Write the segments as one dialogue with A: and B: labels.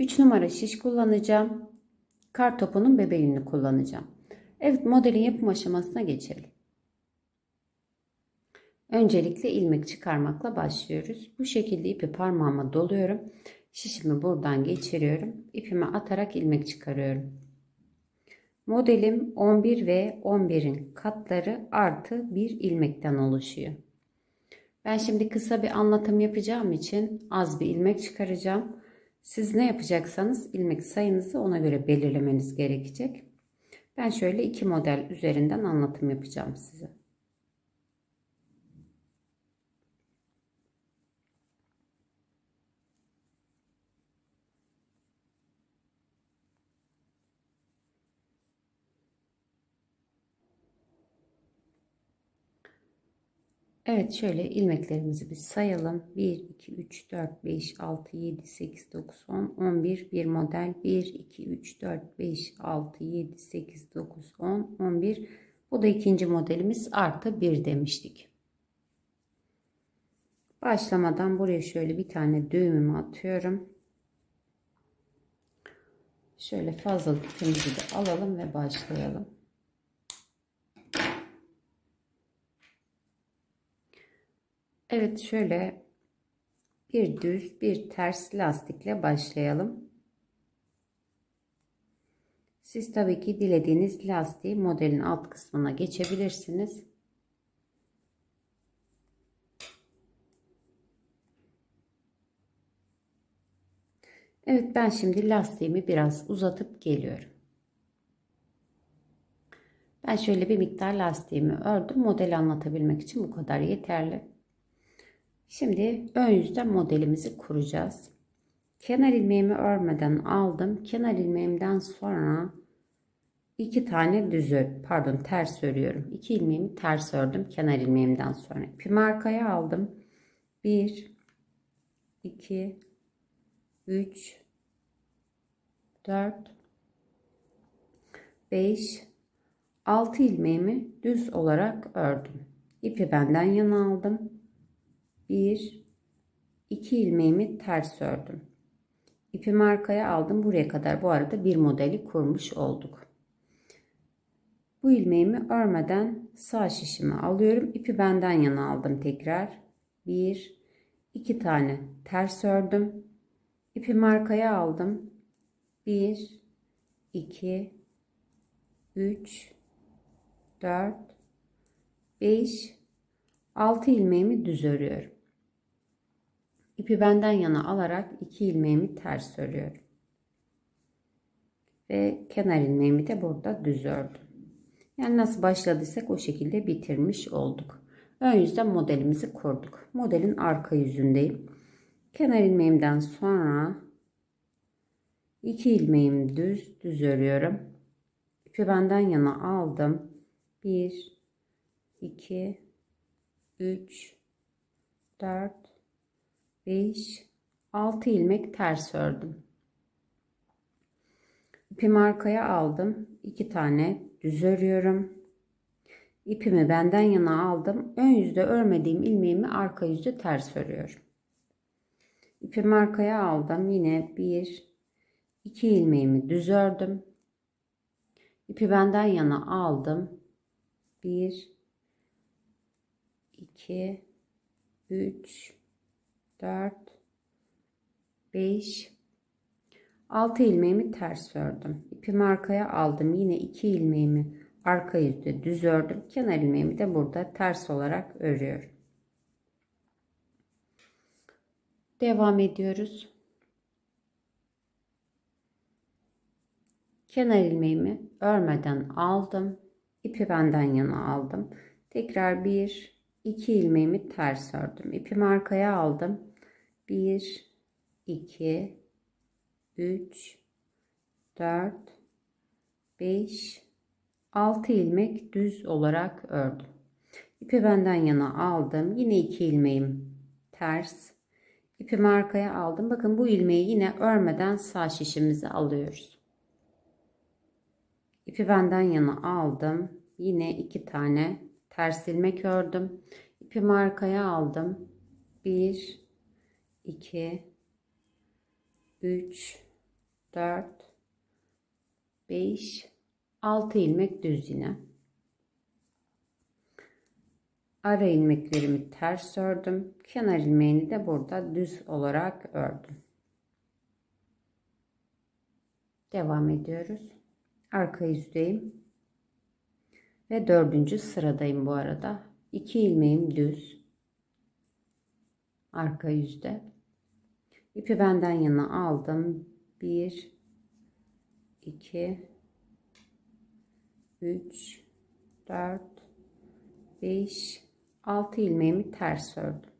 A: 3 numara şiş kullanacağım. Kar topunun bebeğini kullanacağım. Evet modelin yapım aşamasına geçelim. Öncelikle ilmek çıkarmakla başlıyoruz. Bu şekilde ipi parmağıma doluyorum. Şişimi buradan geçiriyorum. İpimi atarak ilmek çıkarıyorum. Modelim 11 ve 11'in katları artı bir ilmekten oluşuyor. Ben şimdi kısa bir anlatım yapacağım için az bir ilmek çıkaracağım. Siz ne yapacaksanız ilmek sayınızı ona göre belirlemeniz gerekecek. Ben şöyle iki model üzerinden anlatım yapacağım size. Evet şöyle ilmeklerimizi bir sayalım. 1, 2, 3, 4, 5, 6, 7, 8, 9, 10, 11 bir model. 1, 2, 3, 4, 5, 6, 7, 8, 9, 10, 11. Bu da ikinci modelimiz artı 1 demiştik. Başlamadan buraya şöyle bir tane düğümümü atıyorum. Şöyle fazlalık ipimizi de alalım ve başlayalım. Evet şöyle bir düz bir ters lastikle başlayalım. Siz tabii ki dilediğiniz lastiği modelin alt kısmına geçebilirsiniz. Evet ben şimdi lastiğimi biraz uzatıp geliyorum. Ben şöyle bir miktar lastiğimi ördüm. Modeli anlatabilmek için bu kadar yeterli. Şimdi ön yüzden modelimizi kuracağız. Kenar ilmeğimi örmeden aldım. Kenar ilmeğimden sonra iki tane düz pardon ters örüyorum. İki ilmeğimi ters ördüm kenar ilmeğimden sonra. İpimi arkaya aldım. 1 2 3 4 5 6 ilmeğimi düz olarak ördüm. İpi benden yana aldım. 1 2 ilmeğimi ters ördüm. İpimi arkaya aldım. Buraya kadar bu arada bir modeli kurmuş olduk. Bu ilmeğimi örmeden sağ şişimi alıyorum. İpi benden yana aldım tekrar. 1 2 tane ters ördüm. İpimi arkaya aldım. 1 2 3 4 5 6 ilmeğimi düz örüyorum. İpi benden yana alarak iki ilmeğimi ters örüyorum. Ve kenar ilmeğimi de burada düz ördüm. Yani nasıl başladıysak o şekilde bitirmiş olduk. Ön yüzden modelimizi kurduk. Modelin arka yüzündeyim. Kenar ilmeğimden sonra iki ilmeğimi düz düz örüyorum. İpi benden yana aldım. 1 2 3 4 5 6 ilmek ters ördüm. İpimi arkaya aldım. 2 tane düz örüyorum. İpimi benden yana aldım. Ön yüzde örmediğim ilmeğimi arka yüzde ters örüyorum. İpimi arkaya aldım. Yine 1 2 ilmeğimi düz ördüm. İpi benden yana aldım. 1 2 3 4 5 6 ilmeğimi ters ördüm. İpimi arkaya aldım. Yine 2 ilmeğimi arka yüzde düz ördüm. Kenar ilmeğimi de burada ters olarak örüyorum. Devam ediyoruz. Kenar ilmeğimi örmeden aldım. İpi benden yana aldım. Tekrar bir, iki ilmeğimi ters ördüm. İpimi arkaya aldım. 1 2 3 3 4 5 6 ilmek düz olarak ördüm. İpi benden yana aldım. Yine 2 ilmeğim ters. İpimi arkaya aldım. Bakın bu ilmeği yine örmeden sağ şişimizi alıyoruz. İpi benden yana aldım. Yine iki tane ters ilmek ördüm. İpimi arkaya aldım. 1 2 3 4 5 6 ilmek düz yine. Ara ilmeklerimi ters ördüm. Kenar ilmeğini de burada düz olarak ördüm. Devam ediyoruz. Arka yüzdeyim. Ve dördüncü sıradayım bu arada. 2 ilmeğim düz. Arka yüzde. İpi benden yana aldım. 1 2 3 4 5 6 ilmeğimi ters ördüm.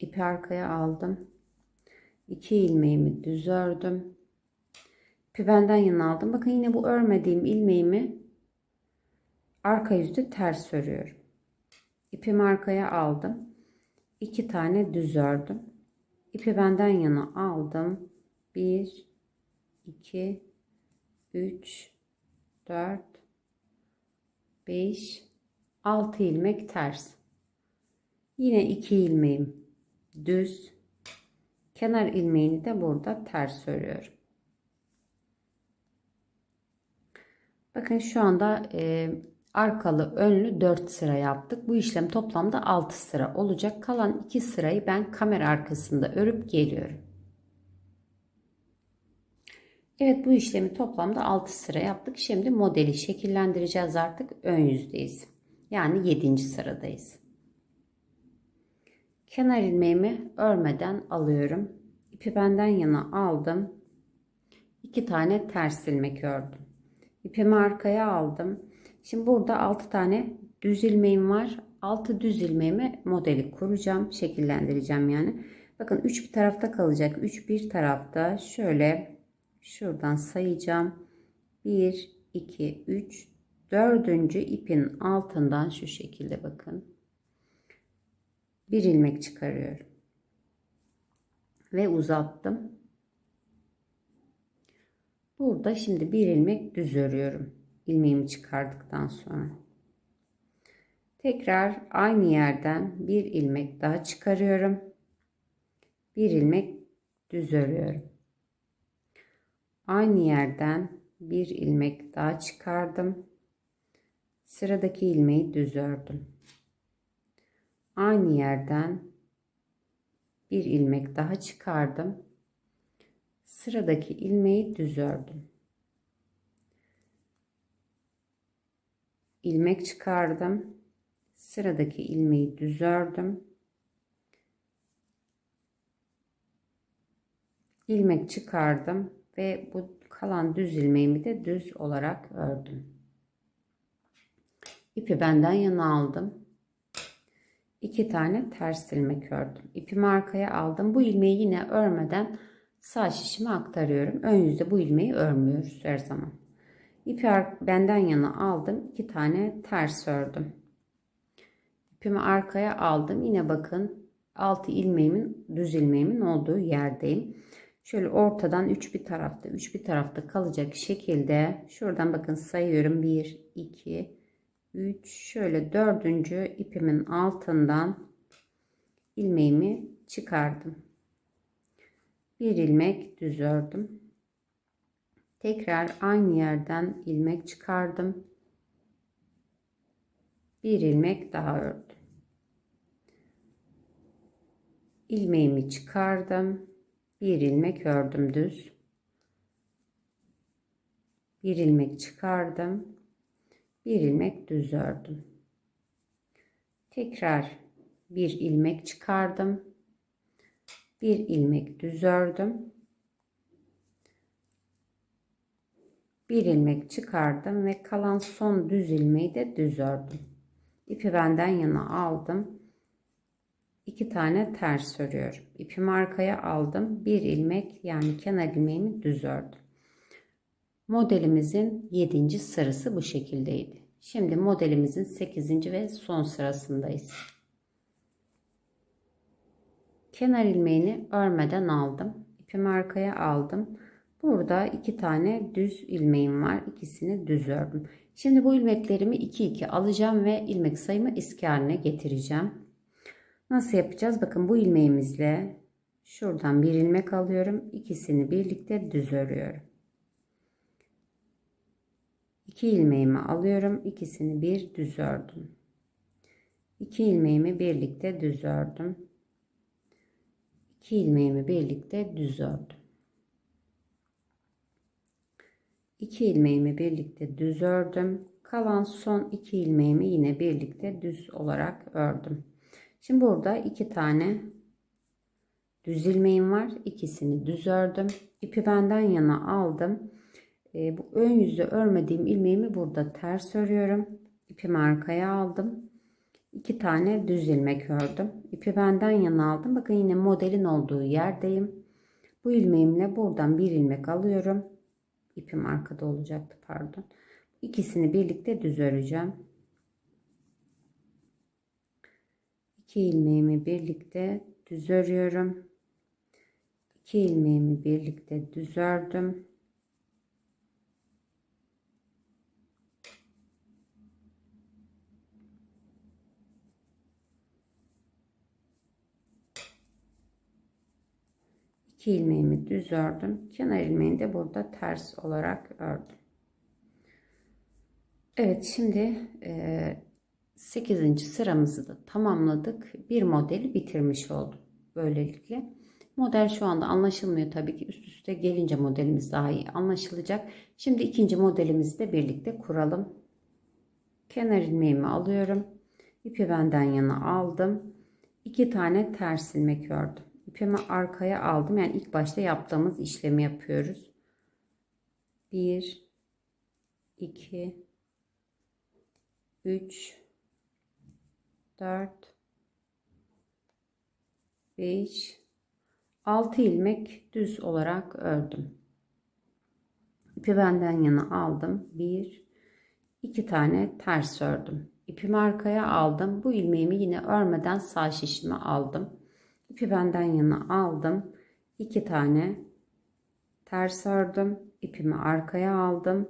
A: İpi arkaya aldım. 2 ilmeğimi düz ördüm. İpi benden yana aldım. Bakın yine bu örmediğim ilmeğimi arka yüzde ters örüyorum. İpimi arkaya aldım. 2 tane düz ördüm. İpi benden yana aldım. 1 2 3 4 5 6 ilmek ters. Yine 2 ilmeğim düz. Kenar ilmeğini de burada ters örüyorum. Bakın şu anda e, arkalı önlü 4 sıra yaptık. Bu işlem toplamda 6 sıra olacak. Kalan 2 sırayı ben kamera arkasında örüp geliyorum. Evet bu işlemi toplamda 6 sıra yaptık. Şimdi modeli şekillendireceğiz artık ön yüzdeyiz. Yani 7. sıradayız. Kenar ilmeğimi örmeden alıyorum. İpi benden yana aldım. 2 tane ters ilmek ördüm. İpimi arkaya aldım. Şimdi burada 6 tane düz ilmeğim var. 6 düz ilmeğimi modeli kuracağım. Şekillendireceğim yani. Bakın 3 bir tarafta kalacak. 3 bir tarafta. Şöyle şuradan sayacağım. 1, 2, 3, dördüncü ipin altından şu şekilde bakın. Bir ilmek çıkarıyorum. Ve uzattım. Burada şimdi bir ilmek düz örüyorum. İlmeğimi çıkardıktan sonra. Tekrar aynı yerden bir ilmek daha çıkarıyorum. Bir ilmek düz örüyorum. Aynı yerden bir ilmek daha çıkardım. Sıradaki ilmeği düz ördüm. Aynı yerden bir ilmek daha çıkardım. Sıradaki ilmeği düz ördüm. İlmek çıkardım. Sıradaki ilmeği düz ördüm. ilmek çıkardım ve bu kalan düz ilmeğimi de düz olarak ördüm. İpi benden yana aldım. İki tane ters ilmek ördüm. İpimi arkaya aldım. Bu ilmeği yine örmeden sağ şişime aktarıyorum. Ön yüzde bu ilmeği örmüyoruz her zaman. İpi benden yana aldım. iki tane ters ördüm. İpimi arkaya aldım. Yine bakın altı ilmeğimin düz ilmeğimin olduğu yerdeyim. Şöyle ortadan 3 bir tarafta 3 bir tarafta kalacak şekilde şuradan bakın sayıyorum 1 2 3 şöyle dördüncü ipimin altından ilmeğimi çıkardım. Bir ilmek düz ördüm. Tekrar aynı yerden ilmek çıkardım. Bir ilmek daha ördüm. ilmeğimi çıkardım. Bir ilmek ördüm düz. Bir ilmek çıkardım bir ilmek düz ördüm. Tekrar bir ilmek çıkardım. Bir ilmek düz ördüm. Bir ilmek çıkardım ve kalan son düz ilmeği de düz ördüm. İpi benden yana aldım. iki tane ters örüyorum. İpimi arkaya aldım. Bir ilmek yani kenar ilmeğimi düz ördüm. Modelimizin 7. sırası bu şekildeydi. Şimdi modelimizin 8. ve son sırasındayız. Kenar ilmeğini örmeden aldım. İpimi arkaya aldım. Burada iki tane düz ilmeğim var. İkisini düz ördüm. Şimdi bu ilmeklerimi 2 2 alacağım ve ilmek sayımı eski haline getireceğim. Nasıl yapacağız? Bakın bu ilmeğimizle şuradan bir ilmek alıyorum. İkisini birlikte düz örüyorum. 2 ilmeğimi alıyorum. İkisini bir düz ördüm. 2 ilmeğimi birlikte düz ördüm. 2 ilmeğimi birlikte düz ördüm. 2 ilmeğimi birlikte düz ördüm. Kalan son 2 ilmeğimi yine birlikte düz olarak ördüm. Şimdi burada 2 tane düz ilmeğim var. İkisini düz ördüm. İpi benden yana aldım. E, bu ön yüzü örmediğim ilmeğimi burada ters örüyorum. İpimi arkaya aldım. 2 tane düz ilmek ördüm. İpi benden yana aldım. Bakın yine modelin olduğu yerdeyim. Bu ilmeğimle buradan bir ilmek alıyorum. İpim arkada olacaktı pardon. İkisini birlikte düz öreceğim. 2 ilmeğimi birlikte düz örüyorum. 2 ilmeğimi birlikte düz ördüm. İki ilmeğimi düz ördüm. Kenar ilmeğini de burada ters olarak ördüm. Evet şimdi e, 8. sıramızı da tamamladık. Bir modeli bitirmiş oldum. Böylelikle. Model şu anda anlaşılmıyor tabii ki. Üst üste gelince modelimiz daha iyi anlaşılacak. Şimdi ikinci modelimizi de birlikte kuralım. Kenar ilmeğimi alıyorum. İpi benden yana aldım. İki tane ters ilmek ördüm. İpimi arkaya aldım. Yani ilk başta yaptığımız işlemi yapıyoruz. 1 2 3 4 5 6 ilmek düz olarak ördüm. İpi benden yana aldım. 1 2 tane ters ördüm. İpimi arkaya aldım. Bu ilmeğimi yine örmeden sağ şişime aldım. İpi benden yana aldım. 2 tane ters ördüm. İpimi arkaya aldım.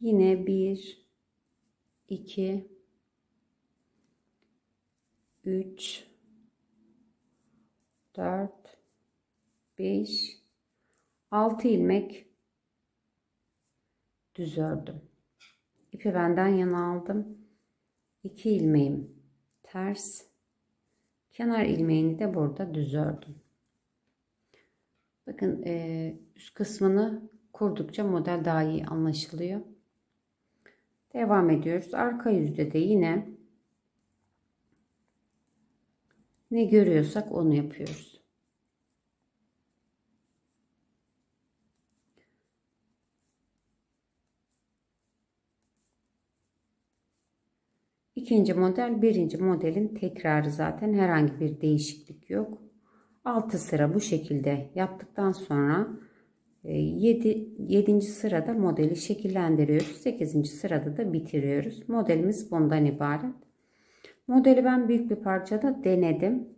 A: Yine 1 2 3 4 5 6 ilmek düz ördüm. İpi benden yana aldım. 2 ilmeğim ters. Kenar ilmeğini de burada düz ördüm. Bakın e, üst kısmını kurdukça model daha iyi anlaşılıyor. Devam ediyoruz. Arka yüzde de yine ne görüyorsak onu yapıyoruz. İkinci model birinci modelin tekrarı zaten herhangi bir değişiklik yok. 6 sıra bu şekilde yaptıktan sonra 7. 7. sırada modeli şekillendiriyoruz. 8. sırada da bitiriyoruz. Modelimiz bundan ibaret. Modeli ben büyük bir parçada denedim.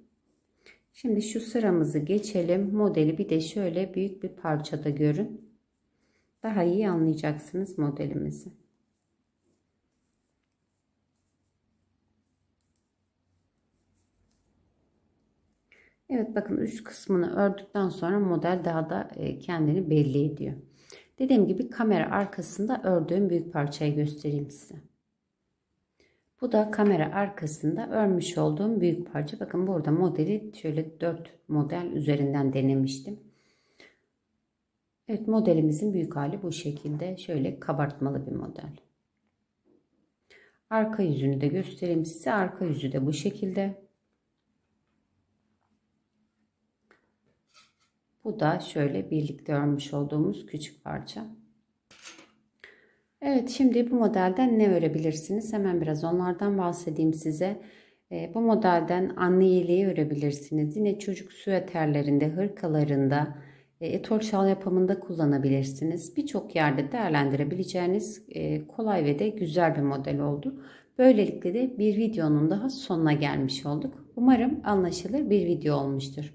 A: Şimdi şu sıramızı geçelim. Modeli bir de şöyle büyük bir parçada görün. Daha iyi anlayacaksınız modelimizi. Evet bakın üst kısmını ördükten sonra model daha da e, kendini belli ediyor. Dediğim gibi kamera arkasında ördüğüm büyük parçayı göstereyim size. Bu da kamera arkasında örmüş olduğum büyük parça. Bakın burada modeli şöyle 4 model üzerinden denemiştim. Evet modelimizin büyük hali bu şekilde. Şöyle kabartmalı bir model. Arka yüzünü de göstereyim size. Arka yüzü de bu şekilde. Bu da şöyle birlikte örmüş olduğumuz küçük parça. Evet şimdi bu modelden ne örebilirsiniz? Hemen biraz onlardan bahsedeyim size. E, bu modelden anne yeleği örebilirsiniz. Yine çocuk süveterlerinde, hırkalarında, e, etol şal yapımında kullanabilirsiniz. Birçok yerde değerlendirebileceğiniz e, kolay ve de güzel bir model oldu. Böylelikle de bir videonun daha sonuna gelmiş olduk. Umarım anlaşılır bir video olmuştur.